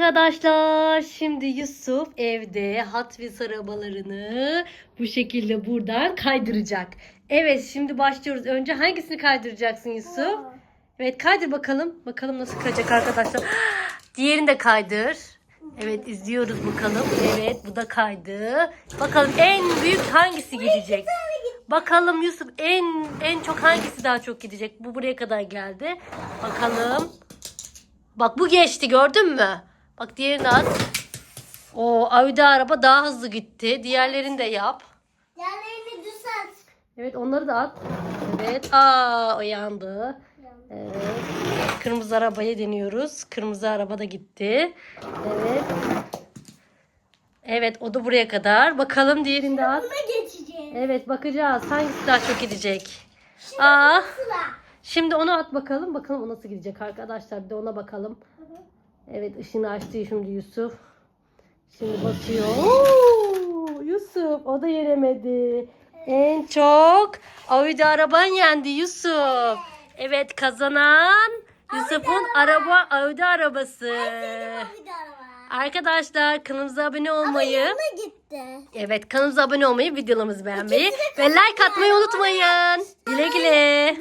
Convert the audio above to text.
Arkadaşlar şimdi Yusuf evde Hot Wheels arabalarını bu şekilde buradan kaydıracak. Evet şimdi başlıyoruz. Önce hangisini kaydıracaksın Yusuf? Evet kaydır bakalım. Bakalım nasıl kayacak arkadaşlar. Diğerini de kaydır. Evet izliyoruz bakalım. Evet bu da kaydı. Bakalım en büyük hangisi gidecek? Bakalım Yusuf en en çok hangisi daha çok gidecek? Bu buraya kadar geldi. Bakalım. Bak bu geçti gördün mü? Bak diğerini at. O Audi araba daha hızlı gitti. Diğerlerini de yap. Yerlerini düzelt. Evet onları da at. Evet. Aa o yandı. Evet. Kırmızı arabaya deniyoruz. Kırmızı araba da gitti. Evet. Evet o da buraya kadar. Bakalım diğerini de at. Buna geçeceğiz. Evet bakacağız. Hangisi daha çok gidecek? Aa. Sıra. Şimdi onu at bakalım. Bakalım o nasıl gidecek arkadaşlar. Bir de ona bakalım. Evet ışığını açtı şimdi Yusuf. Şimdi basıyor. Oo, Yusuf o da yeremedi. En çok Audi araban yendi Yusuf. Evet kazanan Yusuf'un araba Audi arabası. Arkadaşlar kanalımıza abone olmayı, gitti. evet kanalımıza abone olmayı, videolarımızı beğenmeyi ve like atmayı unutmayın. Güle güle.